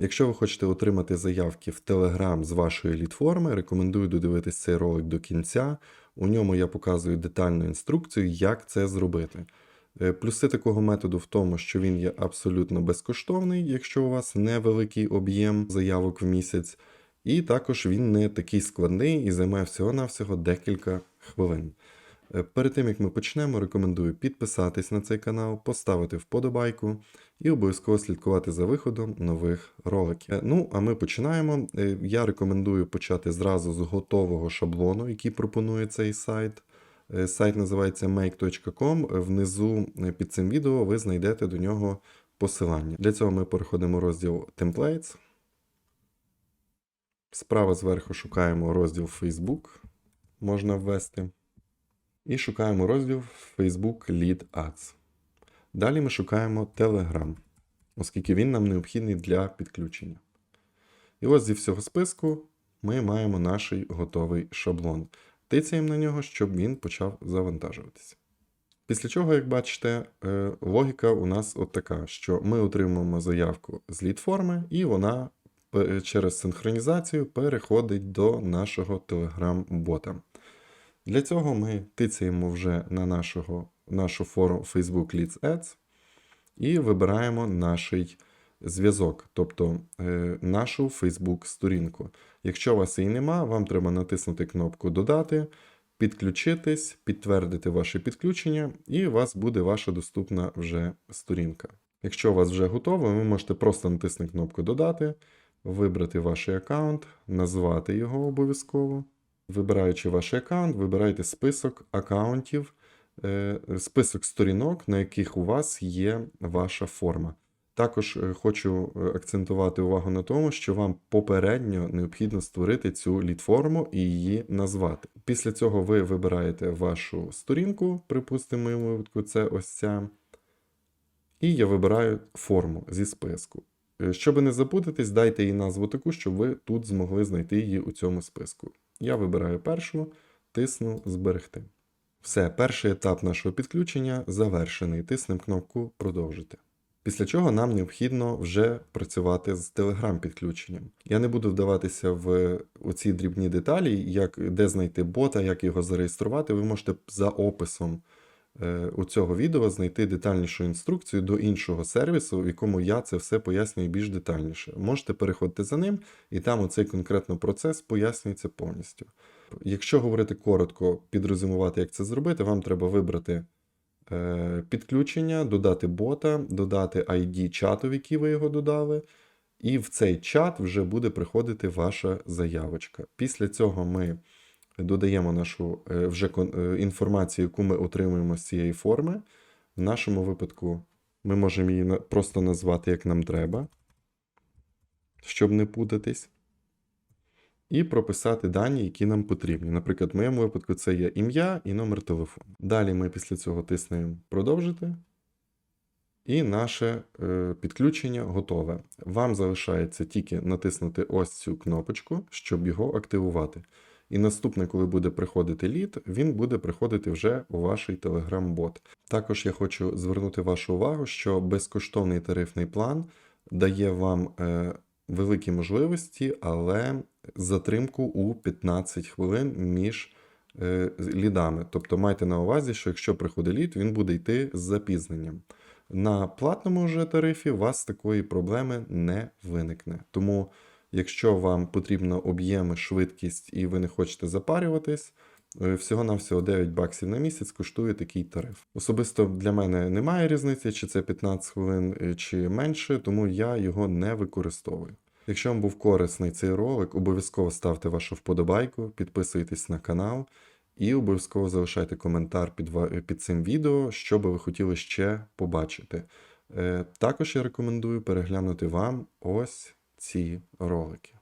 Якщо ви хочете отримати заявки в Telegram з вашої лідформи, рекомендую додивитись цей ролик до кінця. У ньому я показую детальну інструкцію, як це зробити. Е, Плюси такого методу в тому, що він є абсолютно безкоштовний, якщо у вас невеликий об'єм заявок в місяць, і також він не такий складний і займає всього-навсього декілька хвилин. Е, Перед тим як ми почнемо, рекомендую підписатись на цей канал, поставити вподобайку і обов'язково слідкувати за виходом нових роликів. Е, Ну, а ми починаємо. Е, Я рекомендую почати зразу з готового шаблону, який пропонує цей сайт. Сайт називається make.com. Внизу під цим відео ви знайдете до нього посилання. Для цього ми переходимо розділ Templates. Справа зверху шукаємо розділ Facebook. Можна ввести. І шукаємо розділ Facebook Lead Ads. Далі ми шукаємо Telegram, оскільки він нам необхідний для підключення. І ось зі всього списку ми маємо наш готовий шаблон. Тицяємо на нього, щоб він почав завантажуватися. Після чого, як бачите, е, логіка у нас от така, що ми отримуємо заявку з лід-форми, і вона через синхронізацію переходить до нашого Telegram-бота. Для цього ми тицяємо вже на нашого, нашу форму Facebook Leads Ads і вибираємо наш зв'язок, тобто е, нашу Facebook сторінку. Якщо у вас її нема, вам треба натиснути кнопку Додати, підключитись, підтвердити ваше підключення, і у вас буде ваша доступна вже сторінка. Якщо у вас вже готово, ви можете просто натиснути кнопку Додати, вибрати ваш аккаунт, назвати його обов'язково. Вибираючи ваш аккаунт, вибирайте список аккаунтів, е, список сторінок, на яких у вас є ваша форма. Також е, хочу е, акцентувати увагу на тому, що вам попередньо необхідно створити цю лід-форму і її назвати. Після цього ви вибираєте вашу сторінку, припустимо, випадку це ось ця. І я вибираю форму зі списку. Щоб не запутатись, дайте їй назву таку, щоб ви тут змогли знайти її у цьому списку. Я вибираю першу, тисну Зберегти. Все, перший етап нашого підключення завершений. Тиснемо кнопку Продовжити. Після чого нам необхідно вже працювати з Telegram підключенням. Я не буду вдаватися в оці дрібні деталі, як де знайти бота, як його зареєструвати. Ви можете за описом у цього відео знайти детальнішу інструкцію до іншого сервісу, в якому я це все пояснюю більш детальніше. Можете переходити за ним, і там оцей конкретно процес пояснюється повністю. Якщо говорити коротко, підрозумувати, як це зробити, вам треба вибрати е, підключення, додати бота, додати ID чату, в який ви його додали, і в цей чат вже буде приходити ваша заявочка. Після цього ми додаємо нашу е, вже е, інформацію, яку ми отримуємо з цієї форми. В нашому випадку ми можемо її просто назвати як нам треба, щоб не путатись. І прописати дані, які нам потрібні. Наприклад, в моєму випадку це є ім'я і номер телефону. Далі ми після цього тиснемо продовжити. І наше е, підключення готове. Вам залишається тільки натиснути ось цю кнопочку, щоб його активувати. І наступне, коли буде приходити лід, він буде приходити вже у ваш Telegram-бот. Також я хочу звернути вашу увагу, що безкоштовний тарифний план дає вам е, великі можливості, але затримку у 15 хвилин між е, лідами. Тобто майте на увазі, що якщо приходить лід, він буде йти з запізненням. На платному вже тарифі у вас такої проблеми не виникне. Тому, якщо вам потрібно об'єми, швидкість і ви не хочете запарюватись, е, всього-навсього 9 баксів на місяць коштує такий тариф. Особисто для мене немає різниці, чи це 15 хвилин, е, чи менше, тому я його не використовую. Якщо вам був корисний цей ролик, обов'язково ставте вашу вподобайку, підписуйтесь на канал і обов'язково залишайте коментар під, під цим відео, що би ви хотіли ще побачити. Е, Також я рекомендую переглянути вам ось ці ролики.